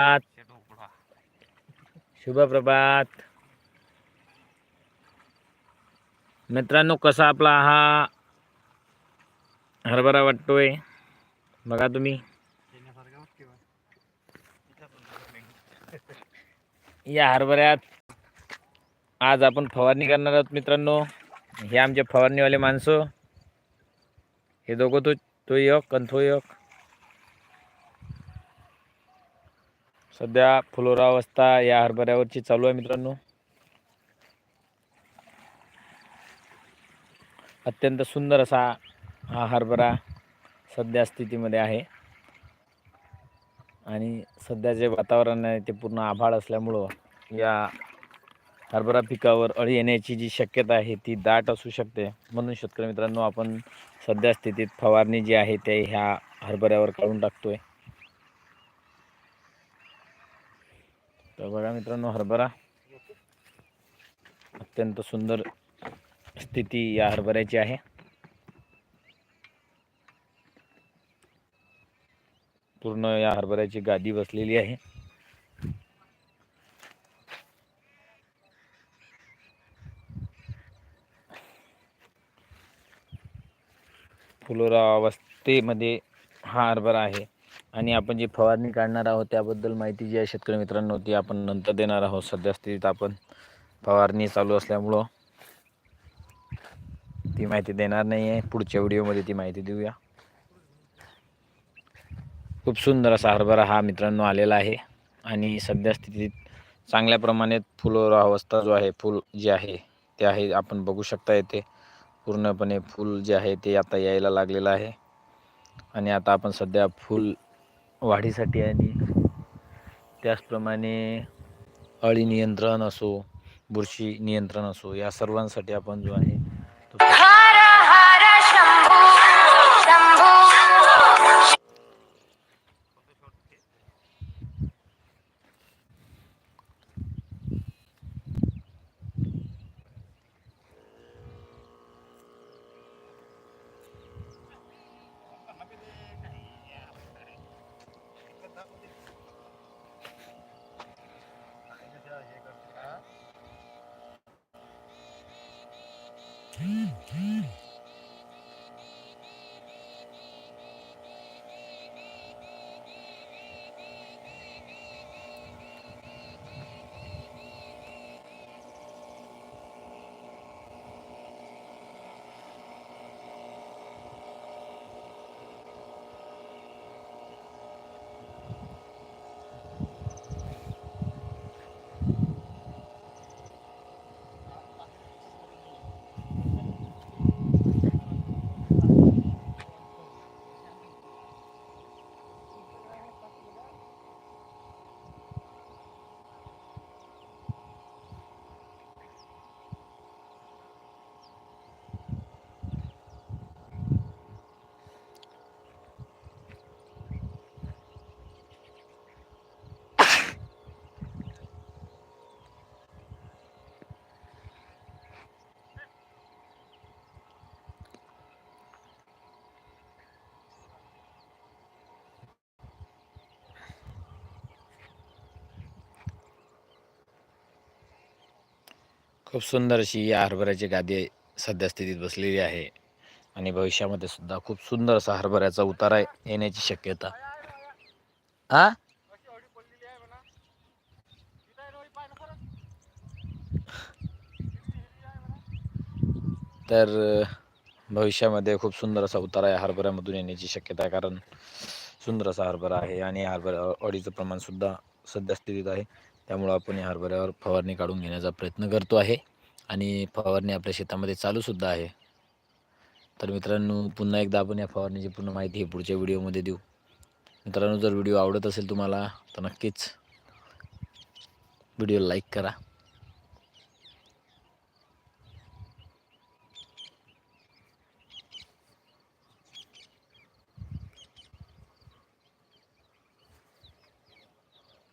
प्रभात। शुभ प्रभात। मित्रांनो कसा आपला हा हरभरा वाटतोय? बघा तुम्ही. या हरभऱ्यात आज आपण फवारणी करणार आहोत मित्रांनो. हे आमचे फवारणीवाले माणसं. हे दोघं तो तो एक आणि तो एक. सध्या फुलोरावस्था या हरभऱ्यावरची चालू आहे मित्रांनो. अत्यंत सुंदर असा हा हरभरा सध्या स्थितीमध्ये आहे. आणि सध्या जे वातावरण आहे ते पूर्ण आभाळ असल्यामुळं या हरभरा पिकावर अळी येण्याची जी शक्यता आहे ती दाट असू शकते. म्हणून शेतकरी मित्रांनो आपण सध्या स्थितीत फवारणी जी आहे ते ह्या हरभऱ्यावर काढून टाकतोय. तर बघा मित्रांनो हरभरा. अत्यंत सुंदर स्थिती या हरभऱ्याची आहे. पूर्ण या हरभऱ्याची गादी बसलेली आहे. फुलोरा अवस्थेमध्ये हा हरभरा आहे. आणि आपण जी फवारणी काढणार आहोत त्याबद्दल माहिती जी आहे शेतकरी मित्रांनो ती आपण नंतर देणार आहोत. सध्या स्थितीत आपण फवारणी चालू असल्यामुळं ती माहिती देणार नाही आहे पुढच्या व्हिडिओमध्ये ती माहिती देऊया. खूप सुंदर असा हरभरा हा मित्रांनो आलेला आहे. आणि सध्या स्थितीत चांगल्या प्रमाणात फुलोरा अवस्था जो आहे फुल जे आहे ते आहे आपण बघू शकता येते. पूर्णपणे फूल जे आहे ते आता यायला लागलेलं आहे. आणि आता आपण सध्या फूल वाढीसाठी आणि त्याचप्रमाणे अळी नियंत्रण असो बुरशी नियंत्रण असो या सर्वांसाठी आपण जो आहे तो Mm-hmm. खूप सुंदर अशी या हरभऱ्याची गादी सध्या स्थितीत बसलेली आहे. आणि भविष्यामध्ये सुद्धा खूप सुंदर असा हरभऱ्याचा उतारा येण्याची शक्यता. हा तर भविष्यामध्ये खूप सुंदर असा उतारा या हरभऱ्यामधून येण्याची शक्यता आहे. कारण सुंदर असा हरभरा आहे आणि हरभरा अडीचं प्रमाण सुद्धा सध्या स्थितीत आहे. त्यामुळं आपण या हरभऱ्यावर फवारणी काढून घेण्याचा प्रयत्न करतो आहे. आणि फवारणी आपल्या शेतामध्ये चालूसुद्धा आहे. तर मित्रांनो पुन्हा एकदा आपण या फवारणीची पूर्ण माहिती पुढच्या व्हिडिओमध्ये देऊ. मित्रांनो जर व्हिडिओ आवडत असेल तुम्हाला तर नक्कीच व्हिडिओ लाईक करा.